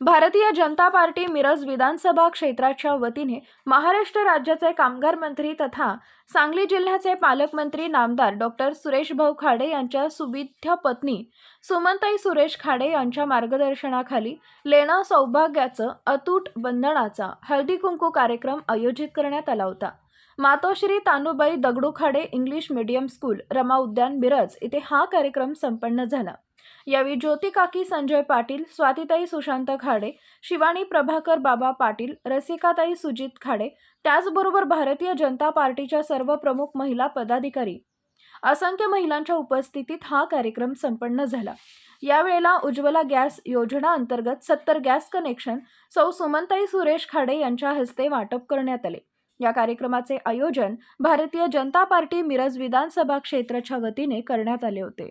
Bharatiya Janata party Miraj विधानसभा क्षेत्राच्या वतीने महाराष्ट्र राज्याचे कामगार मंत्री तथा सांगली जिल्ह्याचे पालकमंत्री नामदार डॉक्टर सुरेश भाऊ खाडे यांच्या सुविध्य पत्नी सुमंताई सुरेश खाडे यांच्या मार्गदर्शनाखाली लेणा सौभाग्याचं अतूट बंधनाचा हळदी कुंकू कार्यक्रम आयोजित करण्यात आला होता. Matoshri Tanubai Dagdu Khade English medium school Rama Udyan Miraj इथे हा कार्यक्रम संपन्न झाला. यावेळी ज्योती काकी संजय पाटील स्वातीताई सुशांत खाडे शिवानी प्रभाकर बाबा पाटील रसिकाताई सुजित खाडे त्याचबरोबर भारतीय जनता पार्टीच्या सर्व प्रमुख महिला पदाधिकारी. असंख्य महिलांच्या उपस्थितीत हा कार्यक्रम संपन्न झाला. यावेळेला उज्ज्वला गॅस योजना अंतर्गत सत्तर गॅस कनेक्शन सौ सुमनताई सुरेश खाडे यांच्या हस्ते वाटप करण्यात आले. या कार्यक्रमाचे आयोजन भारतीय जनता पार्टी मिरज विधानसभा क्षेत्राच्या वतीने करण्यात आले होते.